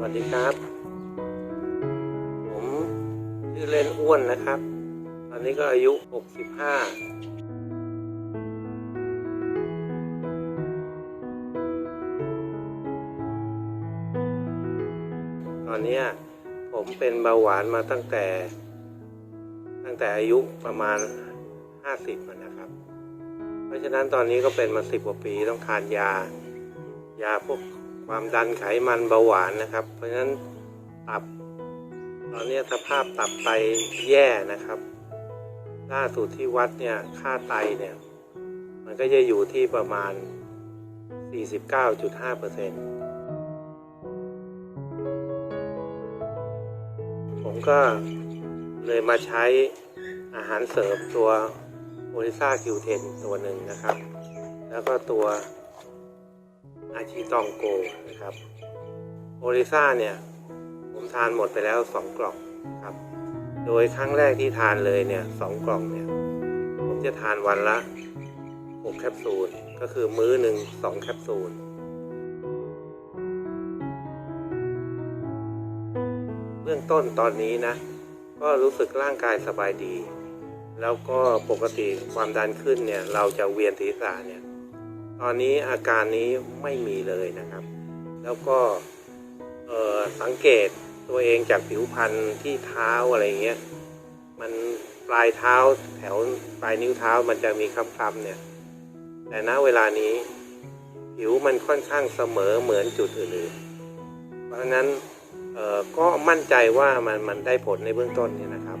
สวัสดีครับ ผมชื่อเล่นอ้วนนะครับ ตอนนี้ก็อายุ 65ตอนนี้ผมเป็นเบาหวานมาตั้งแต่ ตั้งแต่อายุประมาณ50อะนะครับ เพราะฉะนั้นตอนนี้ก็เป็นมาสิบกว่าปีต้องทานยา ยาพวกค ความดันไขมันเบาหวานนะครับ เพราะฉะนั้นตับ ตอนนี้สภาพตับไตแย่นะครับ ล่าสุดที่วัดเนี่ยค่าไตเนี่ย มันก็จะอยู่ที่ประมาณ 49.5เปอร์เซ็นต์ผมก็เลยมาใช้อาหารเสริมตัวโอริซ่าคิวเทนตัวหนึ่งนะครับ แล้วก็ตัว อาชิตองโกนะครับ โอริซ่าเนี่ย ผมทานหมดไปแล้วสองกล่องครับ โดยครั้งแรกที่ทานเลยเนี่ยสองกล่องเนี่ย ผมจะทานวันละหกแคปซูล ก็คือมื้อหนึ่งสองแคปซูล เบื้องต้นตอนนี้นะ ก็รู้สึกร่างกายสบายดี แล้วก็ปกติความดันขึ้นเนี่ย เราจะเวียนศีรษะเนี่ย ตอนนี้อาการนี้ไม่มีเลยนะครับ แล้วก็สังเกตตัวเองจากผิวพรรณที่เท้าอะไรเงี้ย มันปลายเท้าแถวปลายนิ้วเท้ามันจะมีคล้ำๆเนี่ย แต่ณเวลานี้ ผิวมันค่อนข้างเสมอเหมือนจุดอื่นๆ เพราะฉะนั้นก็มั่นใจว่ามันมันได้ผลในเบื้องต้นเนี่ยนะครับ